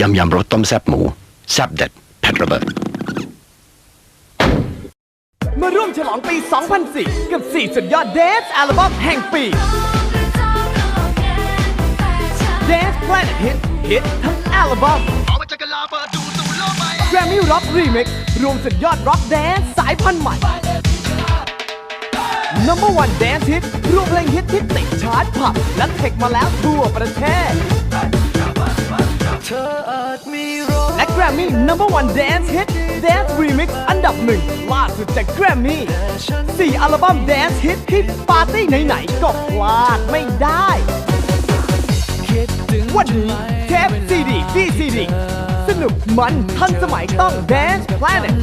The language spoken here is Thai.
ยำยำรสต้มแซบหมู แซบเด็ดแพทระเบิดมาร่วมฉลองปี 2004 กับ 4 สุดยอดเดสอัลบั้มแห่งปี Dance Planet Hit ฮิตทั้งอัลบั้มแกรมมี่ร็อกรีมิกรวมสุดยอดร็อกแดนสายพันธุ์ใหม่ Number One Dance Hit รวมเพลงฮิตที่ติดชาร์ตผับและเทคมาแล้วทั่วประเทศ และ Grammy Number One Dance Hit Dance Remix อันดับหนึ่งล่าสุดจาก Grammy 4อัลบั้ม Dance Hit ที่ปาร์ตี้ไหนๆก็พลาดไม่ได้ วันนี้เทป CD VCD สนุกมันทันสมัยต้อง Dance Planet